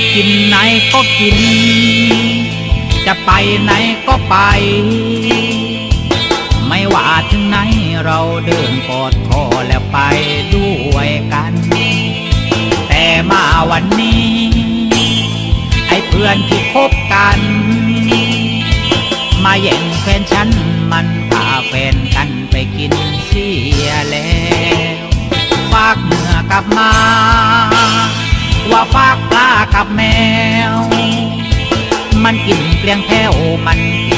จะกินไหนก็กิน จะไปไหนก็ไป ไม่ว่าถึงไหนเราเดินกอดคอแล้วไปด้วยกัน แต่มาวันนี้ ไอ้เพื่อนที่คบกัน มาแย่งแฟนฉันมันพาแฟนกันไปกินเสียแล้ว ฝากเนื้อกลับมา ว่าฝา กับแมว มันกินเกลียงแถวมันกิน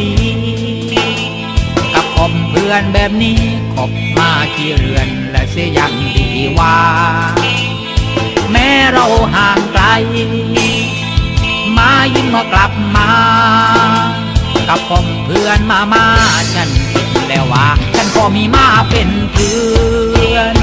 ดี กับคบเพื่อนแบบนี้คบมากี่เรือนและเสียยังดีว่า แม้เราห่างไกล มายิ้มมากลับมา กับผมเพื่อนมามาฉันเห็นแล้วว่า ฉันก็มีมาเป็นเพื่อน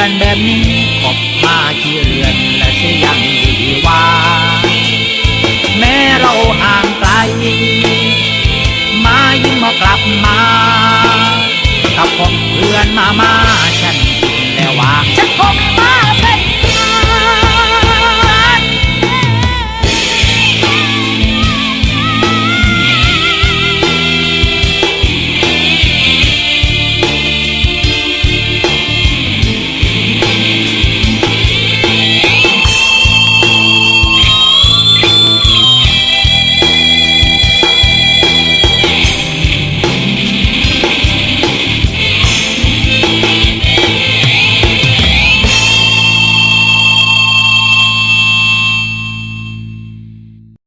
อนแบบนี้ขบมากี่เรือนและเสียงดีว่า แม้เราห่างไกล มายิ่งมากลับมากับคบเพื่อนมามา